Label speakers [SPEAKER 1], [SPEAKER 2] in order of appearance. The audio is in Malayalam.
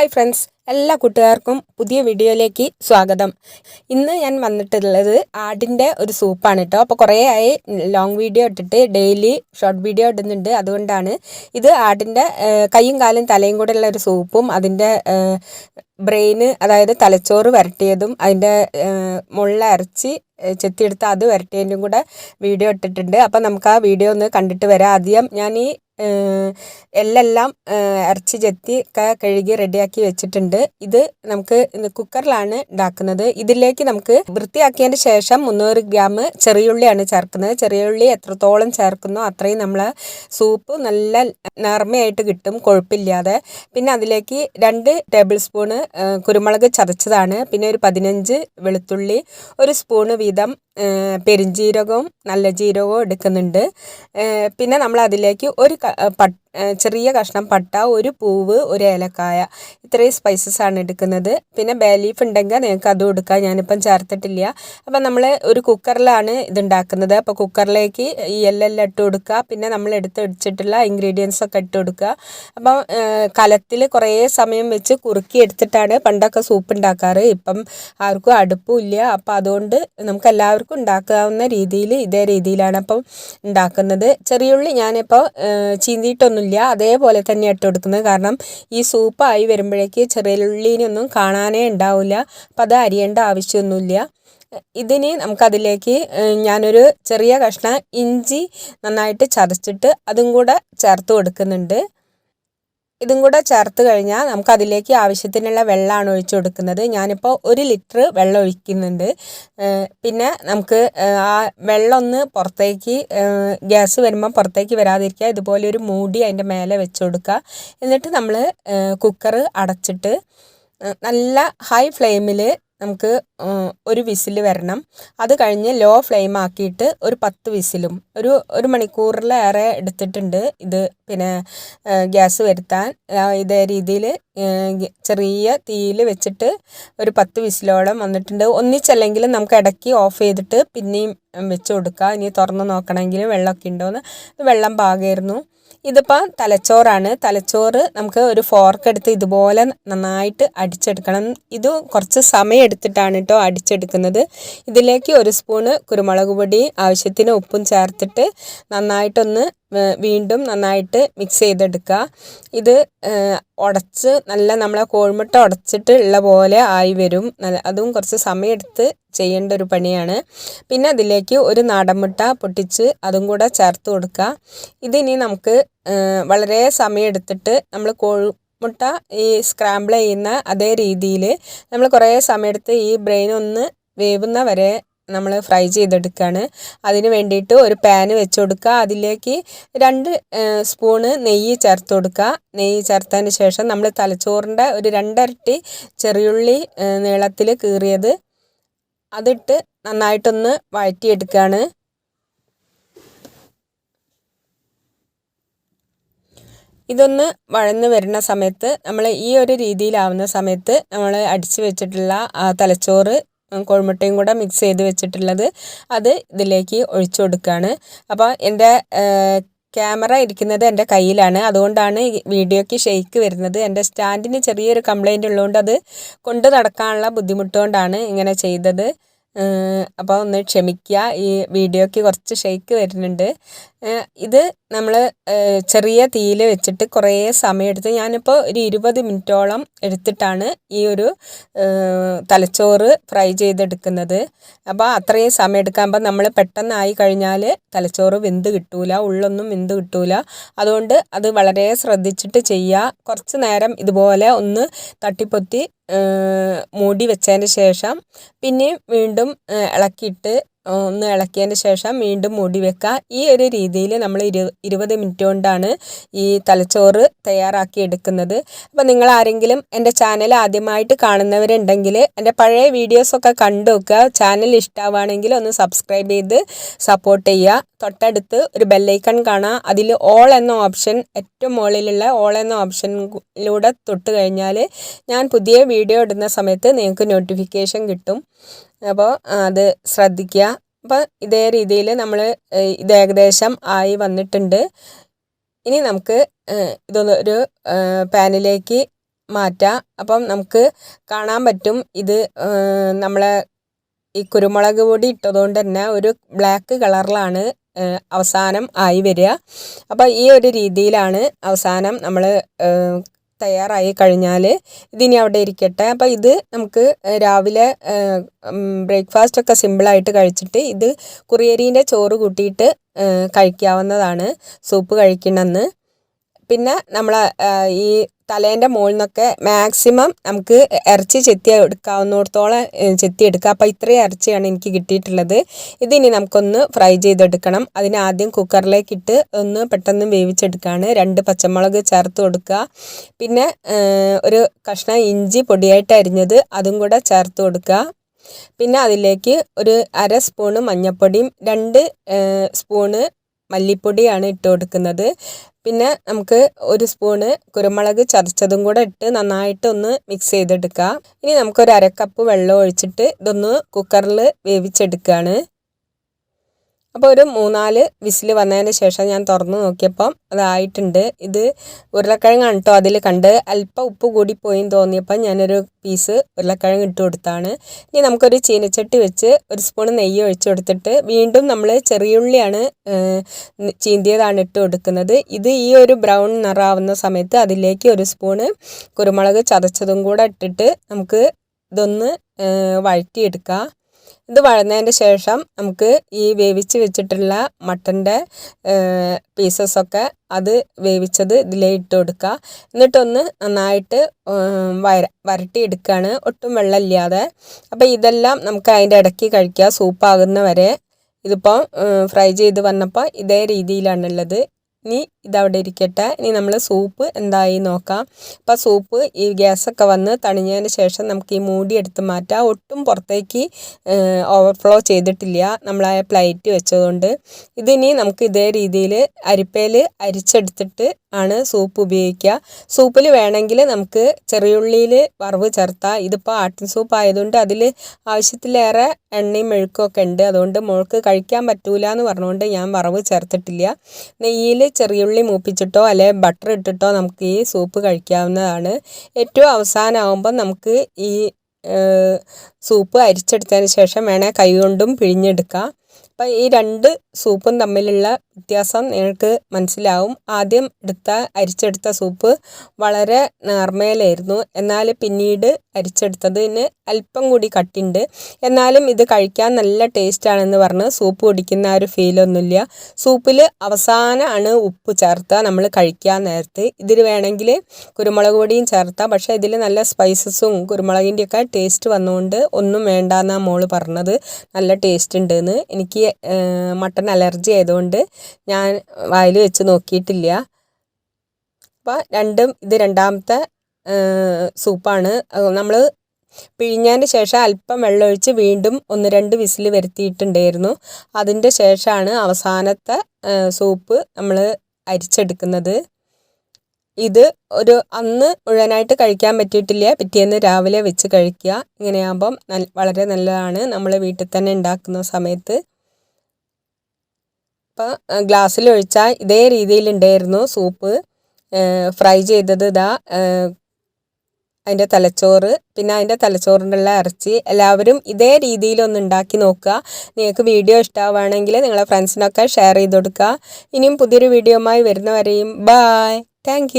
[SPEAKER 1] ഹായ് ഫ്രണ്ട്സ് എല്ലാ കൂട്ടുകാർക്കും പുതിയ വീഡിയോയിലേക്ക് സ്വാഗതം. ഇന്ന് ഞാൻ വന്നിട്ടുള്ളത് ആടിന്റെ ഒരു സൂപ്പാണ് കേട്ടോ അപ്പോൾ കുറേ ആയി ലോങ് വീഡിയോ ഇട്ടിട്ട് ഡെയിലി ഷോർട്ട് വീഡിയോ ഇടുന്നുണ്ട്. അതുകൊണ്ടാണ് ഇത് ആടിന്റെ കൈയും കാലും തലയും കൂടെ ഉള്ള ഒരു സൂപ്പും അതിന്റെ ബ്രെയിന് അതായത് തലച്ചോറ് വരട്ടിയതും അതിന്റെ മുള്ള അരച്ച് ചെത്തിയെടുത്ത് അത് വരട്ടിയതിന്റെയും കൂടെ വീഡിയോ ഇട്ടിട്ടുണ്ട്. അപ്പോൾ നമുക്ക് ആ വീഡിയോ ഒന്ന് കണ്ടിട്ട് വരാം. ആദ്യം ഞാൻ ഈ എല്ലെല്ലാം ഇറച്ചി ചെത്തി ഒക്കെ കഴുകി റെഡിയാക്കി വെച്ചിട്ടുണ്ട്. ഇത് നമുക്ക് കുക്കറിലാണ് ഉണ്ടാക്കുന്നത് ഇതിലേക്ക് നമുക്ക് വൃത്തിയാക്കിയതിന് ശേഷം മുന്നൂറ് ഗ്രാം ചെറിയുള്ളിയാണ് ചേർക്കുന്നത്. ചെറിയുള്ളി എത്രത്തോളം ചേർക്കുന്നോ അത്രയും നമ്മൾ സൂപ്പ് നല്ല നേർമയായിട്ട് കിട്ടും കൊഴുപ്പില്ലാതെ. പിന്നെ അതിലേക്ക് രണ്ട് ടേബിൾ സ്പൂണ് കുരുമുളക് ചതച്ചതാണ്. പിന്നെ ഒരു പതിനഞ്ച് വെളുത്തുള്ളി ഒരു സ്പൂണ് വീതം പെരുംജീരകവും നല്ല ജീരകവും എടുക്കുന്നുണ്ട്. പിന്നെ നമ്മൾ അതിലേക്ക് ഒരു ചെറിയ കഷ്ണം പട്ട ഒരു പൂവ് ഒരു ഏലക്കായ ഇത്രയും സ്പൈസസ് ആണ് എടുക്കുന്നത്. പിന്നെ ബേ ലീഫ് ഉണ്ടെങ്കിൽ നിങ്ങൾക്ക് അതും എടുക്കാം. ഞാനിപ്പം ചേർത്തിട്ടില്ല. അപ്പം നമ്മൾ ഒരു കുക്കറിലാണ് ഇതുണ്ടാക്കുന്നത്. അപ്പോൾ കുക്കറിലേക്ക് ഈ എല്ലെല്ലാം ഇട്ട് കൊടുക്കുക. പിന്നെ നമ്മൾ എടുത്ത് വെച്ചിട്ടുള്ള ഇൻഗ്രീഡിയൻസ് ഒക്കെ ഇട്ട് കൊടുക്കുക. അപ്പം കലത്തിൽ കുറേ സമയം വെച്ച് കുറുക്കി എടുത്തിട്ടാണ് പണ്ടൊക്കെ സൂപ്പ് ഉണ്ടാക്കാറ്. ഇപ്പം ആർക്കും അടുപ്പും ഇല്ല. അപ്പം അതുകൊണ്ട് നമുക്ക് എല്ലാവർക്കും ഉണ്ടാക്കാവുന്ന രീതിയിൽ ഇതേ രീതിയിലാണ് അപ്പം ഉണ്ടാക്കുന്നത്. ചെറിയുള്ളി ഞാനിപ്പോൾ ചീന്തിയിട്ടൊന്നുമില്ല. അതേപോലെ തന്നെ ഇട്ട് കൊടുക്കുന്നത്. കാരണം ഈ സൂപ്പായി വരുമ്പോഴേക്ക് ചെറിയുള്ളിനൊന്നും കാണാനേ ഉണ്ടാവില്ല. അപ്പം അത് അരിയേണ്ട ആവശ്യമൊന്നുമില്ല. ഇതിന് നമുക്കതിലേക്ക് ഞാനൊരു ചെറിയ കഷ്ണം ഇഞ്ചി നന്നായിട്ട് ചതച്ചിട്ട് അതും കൂടെ ചേർത്ത് കൊടുക്കുന്നുണ്ട്. ഇതും കൂടെ ചേർത്ത് കഴിഞ്ഞാൽ നമുക്ക് അതിലേക്ക് ആവശ്യത്തിനുള്ള വെള്ളമാണ് ഒഴിച്ചു കൊടുക്കുന്നത്. ഞാനിപ്പോൾ ഒരു ലിറ്റർ വെള്ളം ഒഴിക്കുന്നുണ്ട്. പിന്നെ നമുക്ക് ആ വെള്ളം ഒന്ന് പുറത്തേക്ക് ഗ്യാസ് വരുമ്പോൾ പുറത്തേക്ക് വരാതിരിക്കുക. ഇതുപോലെ ഒരു മൂടി അതിന്റെ മേലെ വെച്ച് കൊടുക്കുക. എന്നിട്ട് നമ്മൾ കുക്കർ അടച്ചിട്ട് നല്ല ഹൈ ഫ്ലെയിമിൽ നമുക്ക് ഒരു വിസിൽ വരണം. അത് കഴിഞ്ഞ് ലോ ഫ്ലെയിം ആക്കിയിട്ട് ഒരു പത്ത് വിസിലും ഒരു ഒരു മണിക്കൂറിലേറെ എടുത്തിട്ടുണ്ട് ഇത്. പിന്നെ ഗ്യാസ് വരുത്താൻ ഇതേ രീതിയിൽ ചെറിയ തീയിൽ വെച്ചിട്ട് ഒരു പത്ത് വിസിലോളം വന്നിട്ടുണ്ട്. ഒന്നിച്ചല്ലെങ്കിൽ നമുക്ക് ഇടയ്ക്ക് ഓഫ് ചെയ്തിട്ട് പിന്നെയും വെച്ച് കൊടുക്കുക ഇനി തുറന്ന് നോക്കണമെങ്കിൽ വെള്ളമൊക്കെ ഉണ്ടോയെന്ന് വെള്ളം പാകമായിരുന്നു. ഇതിപ്പോൾ തലച്ചോറാണ്. തലച്ചോറ് നമുക്ക് ഒരു ഫോർക്ക് എടുത്ത് ഇതുപോലെ നന്നായിട്ട് അടിച്ചെടുക്കണം. ഇത് കുറച്ച് സമയം എടുത്തിട്ടാണ് കേട്ടോ അടിച്ചെടുക്കുന്നത്. ഇതിലേക്ക് ഒരു സ്പൂണ് കുരുമുളക് പൊടി ആവശ്യത്തിന് ഉപ്പും ചേർത്തിട്ട് നന്നായിട്ടൊന്ന് വീണ്ടും നന്നായിട്ട് മിക്സ് ചെയ്തെടുക്കുക. ഇത് ഉടച്ച് നല്ല നമ്മളെ കോഴിമുട്ട ഉടച്ചിട്ട് ഉള്ള പോലെ ആയി വരും. അതും കുറച്ച് സമയമെടുത്ത് ചെയ്യേണ്ട ഒരു പണിയാണ്. പിന്നെ അതിലേക്ക് ഒരു നാടൻ മുട്ട പൊട്ടിച്ച് അതും കൂടെ ചേർത്ത് കൊടുക്കുക. ഇതിനി നമുക്ക് വളരെ സമയമെടുത്തിട്ട് നമ്മൾ കോഴി മുട്ട ഈ സ്ക്രാമ്പിൾ ചെയ്യുന്ന അതേ രീതിയിൽ നമ്മൾ കുറേ സമയമെടുത്ത് ഈ ബ്രെയിൻ ഒന്ന് വേവുന്ന വരെ നമ്മൾ ഫ്രൈ ചെയ്തെടുക്കുകയാണ് അതിന് വേണ്ടിയിട്ട് ഒരു പാന് വെച്ച് കൊടുക്കുക അതിലേക്ക് രണ്ട് സ്പൂണ് നെയ്യ് ചേർത്ത് കൊടുക്കുക നെയ്യ് ചേർത്തതിന് ശേഷം നമ്മൾ തലച്ചോറിന്റെ ഒരു രണ്ടരട്ടി ചെറിയുള്ളി നീളത്തിൽ കീറിയത് അതിട്ട് നന്നായിട്ടൊന്ന് വഴറ്റിയെടുക്കുകയാണ് ഇതൊന്ന് വഴന്ന് വരുന്ന സമയത്ത് നമ്മൾ ഈ ഒരു രീതിയിലാവുന്ന സമയത്ത് നമ്മൾ അടിച്ച് വെച്ചിട്ടുള്ള തലച്ചോറ് കോഴിമുട്ടയും കൂടെ മിക്സ് ചെയ്ത് വെച്ചിട്ടുള്ളത് അത് ഇതിലേക്ക് ഒഴിച്ചു കൊടുക്കുകയാണ് അപ്പോൾ എന്റെ ക്യാമറ ഇരിക്കുന്നത് എന്റെ കയ്യിലാണ്. അതുകൊണ്ടാണ് വീഡിയോയ്ക്ക് ഷെയ്ക്ക് വരുന്നത്. എന്റെ സ്റ്റാൻഡിന് ചെറിയൊരു കംപ്ലൈന്റ് ഉള്ളതുകൊണ്ട് അത് കൊണ്ട് നടക്കാനുള്ള ബുദ്ധിമുട്ടുകൊണ്ടാണ് ഇങ്ങനെ ചെയ്തത്. അപ്പോൾ ഒന്ന് ക്ഷമിക്കുക ഈ വീഡിയോയ്ക്ക് കുറച്ച് ഷെയ്ക്ക് വരുന്നുണ്ട്. ഇത് നമ്മൾ ചെറിയ തീയിൽ വെച്ചിട്ട് കുറേ സമയമെടുത്ത് ഞാനിപ്പോൾ ഒരു ഇരുപത് മിനിറ്റോളം എടുത്തിട്ടാണ് ഈ ഒരു തലച്ചോറ് ഫ്രൈ ചെയ്തെടുക്കുന്നത്. അപ്പോൾ അത്രയും സമയം എടുക്കുമ്പോൾ നമ്മൾ പെട്ടെന്നായി കഴിഞ്ഞാൽ തലച്ചോറ് വെന്ത് കിട്ടൂല ഉള്ളൊന്നും വെന്ത് കിട്ടൂല. അതുകൊണ്ട് അത് വളരെ ശ്രദ്ധിച്ചിട്ട് ചെയ്യുക കുറച്ച് നേരം ഇതുപോലെ ഒന്ന് തട്ടിപ്പൊത്തി മൂടി വെച്ചതിന് ശേഷം പിന്നെയും വീണ്ടും ഇളക്കിയിട്ട് ഒന്ന് ഇളക്കിയതിന് ശേഷം വീണ്ടും മൂടി വെക്കുക. ഈ ഒരു രീതിയിൽ നമ്മൾ ഇരു ഇരുപത് മിനിറ്റ് കൊണ്ടാണ് ഈ തലച്ചോറ് തയ്യാറാക്കി എടുക്കുന്നത്. അപ്പോൾ നിങ്ങൾ ആരെങ്കിലും എന്റെ ചാനൽ ആദ്യമായിട്ട് കാണുന്നവരുണ്ടെങ്കിൽ എന്റെ പഴയ വീഡിയോസൊക്കെ കണ്ടു നോക്കുക. ചാനൽ ഇഷ്ടമാവുകയാണെങ്കിൽ ഒന്ന് സബ്സ്ക്രൈബ് ചെയ്ത് സപ്പോർട്ട് ചെയ്യുക. തൊട്ടടുത്ത് ഒരു ബെല്ലൈക്കൺ കാണാം അതിൽ ഓൾ എന്ന ഓപ്ഷൻ ഏറ്റവും മുകളിലുള്ള ഓൾ എന്ന ഓപ്ഷനിലൂടെ തൊട്ട് കഴിഞ്ഞാൽ ഞാൻ പുതിയ വീഡിയോ ഇടുന്ന സമയത്ത് നിങ്ങൾക്ക് നോട്ടിഫിക്കേഷൻ കിട്ടും. അപ്പോൾ അത് ശ്രദ്ധിക്കുക അപ്പോൾ ഇതേ രീതിയിൽ നമ്മൾ ഇത് ഏകദേശം ആയി വന്നിട്ടുണ്ട്. ഇനി നമുക്ക് ഇതൊന്ന് ഒരു പാനിലേക്ക് മാറ്റാം. അപ്പം നമുക്ക് കാണാൻ പറ്റും ഇത് നമ്മളെ ഈ കുരുമുളക് പൊടി ഇട്ടതുകൊണ്ട് തന്നെ ഒരു ബ്ലാക്ക് കളറിലാണ് അവസാനം ആയി വരിക. അപ്പോൾ ഈ ഒരു രീതിയിലാണ് അവസാനം നമ്മൾ തയ്യാറായി കഴിഞ്ഞാൽ ഇതിനി അവിടെ ഇരിക്കട്ടെ. അപ്പോൾ ഇത് നമുക്ക് രാവിലെ ബ്രേക്ക്ഫാസ്റ്റ് ഒക്കെ സിമ്പിളായിട്ട് കഴിച്ചിട്ട് ഇത് കുറിയരീന്റെ ചോറ് കൂട്ടിയിട്ട് കഴിക്കാവുന്നതാണ്. സൂപ്പ് കഴിക്കണമെന്ന്. പിന്നെ നമ്മൾ ഈ തലേന്റെ മുകളിൽ നിന്നൊക്കെ മാക്സിമം നമുക്ക് ഇറച്ചി ചെത്തി എടുക്കാവുന്നിടത്തോളം ചെത്തി എടുക്കുക അപ്പോൾ ഇത്രയും ഇറച്ചിയാണ് എനിക്ക് കിട്ടിയിട്ടുള്ളത്. ഇതിനി നമുക്കൊന്ന് ഫ്രൈ ചെയ്തെടുക്കണം. അതിന് ആദ്യം കുക്കറിലേക്ക് ഇട്ട് ഒന്ന് പെട്ടെന്ന് വേവിച്ചെടുക്കുകയാണ് രണ്ട് പച്ചമുളക് ചേർത്ത് കൊടുക്കുക പിന്നെ ഒരു കഷ്ണം ഇഞ്ചി പൊടിയായിട്ട് അരിഞ്ഞത് അതും കൂടെ ചേർത്ത് കൊടുക്കുക പിന്നെ അതിലേക്ക് ഒരു അര സ്പൂണ് മഞ്ഞൾപ്പൊടിയും രണ്ട് സ്പൂണ് മല്ലിപ്പൊടിയാണ് ഇട്ട് കൊടുക്കുന്നത്. പിന്നെ നമുക്ക് ഒരു സ്പൂണ് കുരുമുളക് ചതച്ചതും കൂടെ ഇട്ട് നന്നായിട്ട് ഒന്ന് മിക്സ് ചെയ്തെടുക്കുക ഇനി നമുക്കൊരു അരക്കപ്പ് വെള്ളം ഒഴിച്ചിട്ട് ഇതൊന്ന് കുക്കറിൽ വേവിച്ചെടുക്കുകയാണ് അപ്പോൾ ഒരു മൂന്നാൽ വിസിൽ വന്നതിന് ശേഷം ഞാൻ തുറന്നു നോക്കിയപ്പം അതായിട്ടുണ്ട്. ഇത് ഉരുളക്കിഴങ്ങാണ് കേട്ടോ അതിൽ കണ്ട് അല്പം ഉപ്പ് കൂടി പോയി തോന്നിയപ്പം ഞാനൊരു പീസ് ഉരുളക്കിഴങ്ങ് ഇട്ട് കൊടുത്താണ്. ഇനി നമുക്കൊരു ചീനച്ചട്ടി വെച്ച് ഒരു സ്പൂൺ നെയ്യ് ഒഴിച്ചു കൊടുത്തിട്ട് വീണ്ടും നമ്മൾ ചെറിയുള്ളിയാണ് ചീന്തിയതാണ് ഇട്ട് കൊടുക്കുന്നത്. ഇത് ഈ ഒരു ബ്രൗൺ നിറാവുന്ന സമയത്ത് അതിലേക്ക് ഒരു സ്പൂണ് കുരുമുളക് ചതച്ചതും കൂടെ ഇട്ടിട്ട് നമുക്ക് ഇതൊന്ന് വഴറ്റിയെടുക്കാം. ഇത് വഴന്നതിന്റെ ശേഷം നമുക്ക് ഈ വേവിച്ച് വെച്ചിട്ടുള്ള മട്ടന്റെ പീസസൊക്കെ അത് വേവിച്ചത് ഇതിലേ ഇട്ട് കൊടുക്കുക. എന്നിട്ടൊന്ന് നന്നായിട്ട് വര വരട്ടിയെടുക്കുകയാണ്. ഒട്ടും വെള്ളമില്ലാതെ. അപ്പോൾ ഇതെല്ലാം നമുക്ക് അതിന്റെ ഇടയ്ക്ക് കഴിക്കുക. സൂപ്പാകുന്ന വരെ ഇതിപ്പോൾ ഫ്രൈ ചെയ്ത് വന്നപ്പോൾ ഇതേ രീതിയിലാണുള്ളത്. ഇനി ഇതവിടെ ഇരിക്കട്ടെ. ഇനി നമ്മൾ സൂപ്പ് എന്തായി നോക്കാം. അപ്പോൾ സൂപ്പ് ഈ ഗ്യാസൊക്കെ വന്ന് തണിഞ്ഞതിന് ശേഷം നമുക്ക് ഈ മൂടി എടുത്ത് മാറ്റാം. ഒട്ടും പുറത്തേക്ക് ഓവർഫ്ലോ ചെയ്തിട്ടില്ല. നമ്മൾ ആ പ്ലേറ്റ് വെച്ചതുകൊണ്ട്. ഇതിനി നമുക്ക് ഇതേ രീതിയിൽ അരിപ്പയിൽ അരിച്ചെടുത്തിട്ട് ആണ് സൂപ്പ് ഉപയോഗിക്കുക. സൂപ്പിൽ വേണമെങ്കിൽ നമുക്ക് ചെറിയുള്ളിയിൽ വറവ് ചേർത്താം. ഇതിപ്പോൾ ആട്ടിൻ സൂപ്പ് ആയതുകൊണ്ട് അതിൽ ആവശ്യത്തിലേറെ എണ്ണയും മെഴുക്കും ഉണ്ട്. അതുകൊണ്ട് മോൾക്ക് കഴിക്കാൻ പറ്റൂല എന്ന് പറഞ്ഞുകൊണ്ട് ഞാൻ വറവ് ചേർത്തിട്ടില്ല. നെയ്യിൽ ചെറിയുള്ളി മൂപ്പിച്ചിട്ടോ അല്ലെ ബട്ടർ ഇട്ടിട്ടോ നമുക്ക് ഈ സൂപ്പ് കഴിക്കാവുന്നതാണ്. ഏറ്റവും അവസാനമാകുമ്പോൾ നമുക്ക് ഈ സൂപ്പ് അരിച്ചെടുത്തതിന് ശേഷം വേണേൽ കൈ കൊണ്ടും പിഴിഞ്ഞെടുക്കാം. അപ്പം ഈ രണ്ട് സൂപ്പും തമ്മിലുള്ള വ്യത്യാസം നിങ്ങൾക്ക് മനസ്സിലാവും. ആദ്യം എടുത്ത അരിച്ചെടുത്ത സൂപ്പ് വളരെ നേർമയിലായിരുന്നു എന്നാൽ പിന്നീട് അരിച്ചെടുത്തതിന് അല്പം കൂടി കട്ടിണ്ട്. എന്നാലും ഇത് കഴിക്കാൻ നല്ല ടേസ്റ്റാണെന്ന് പറഞ്ഞ് സൂപ്പ് കുടിക്കുന്ന ഒരു ഫീലൊന്നുമില്ല. സൂപ്പിൽ അവസാനമാണ് ഉപ്പ് ചേർത്തുക നമ്മൾ കഴിക്കാൻ നേരത്തെ. ഇതിൽ വേണമെങ്കിൽ കുരുമുളക് പൊടിയും ചേർത്താം. പക്ഷേ ഇതിൽ നല്ല സ്പൈസസും കുരുമുളകിന്റെയൊക്കെ ടേസ്റ്റ് വന്നുകൊണ്ട് ഒന്നും വേണ്ടാന്നാണ് മോൾ പറഞ്ഞത്. നല്ല ടേസ്റ്റ് ഉണ്ടെന്ന് എനിക്ക് മട്ടൺ അലർജി ആയതുകൊണ്ട് ഞാൻ വായിൽ വെച്ച് നോക്കിയിട്ടില്ല. അപ്പോൾ രണ്ടും ഇത് രണ്ടാമത്തെ സൂപ്പാണ്. നമ്മൾ പിഴിഞ്ഞതിന് ശേഷം അല്പം വെള്ളമൊഴിച്ച് വീണ്ടും ഒന്ന് രണ്ട് വിസിൽ വരുത്തിയിട്ടുണ്ടായിരുന്നു. അതിന്റെ ശേഷമാണ് അവസാനത്തെ സൂപ്പ് നമ്മൾ അരിച്ചെടുക്കുന്നത്. ഇത് ഒരു അന്ന് മുഴുവനായിട്ട് കഴിക്കാൻ പറ്റിയിട്ടില്ല. പിറ്റേന്ന് രാവിലെ വെച്ച് കഴിക്കുക. ഇങ്ങനെയാകുമ്പം വളരെ നല്ലതാണ്. നമ്മൾ വീട്ടിൽ തന്നെ ഉണ്ടാക്കുന്ന സമയത്ത്. അപ്പോൾ ഗ്ലാസ്സിൽ ഒഴിച്ചാൽ ഇതേ രീതിയിലുണ്ടായിരുന്നു സൂപ്പ്. ഫ്രൈ ചെയ്തത് ഇതാ അതിന്റെ തലച്ചോറ് പിന്നെ അതിന്റെ തലച്ചോറിനുള്ള ഇറച്ചി. എല്ലാവരും ഇതേ രീതിയിലൊന്ന് ഉണ്ടാക്കി നോക്കുക. നിങ്ങൾക്ക് വീഡിയോ ഇഷ്ടമാവുകയാണെങ്കിൽ നിങ്ങളെ ഫ്രണ്ട്സിനൊക്കെ ഷെയർ ചെയ്ത് കൊടുക്കുക. ഇനിയും പുതിയൊരു വീഡിയോ ആയി വരുന്നവരെയും ബായ്. താങ്ക്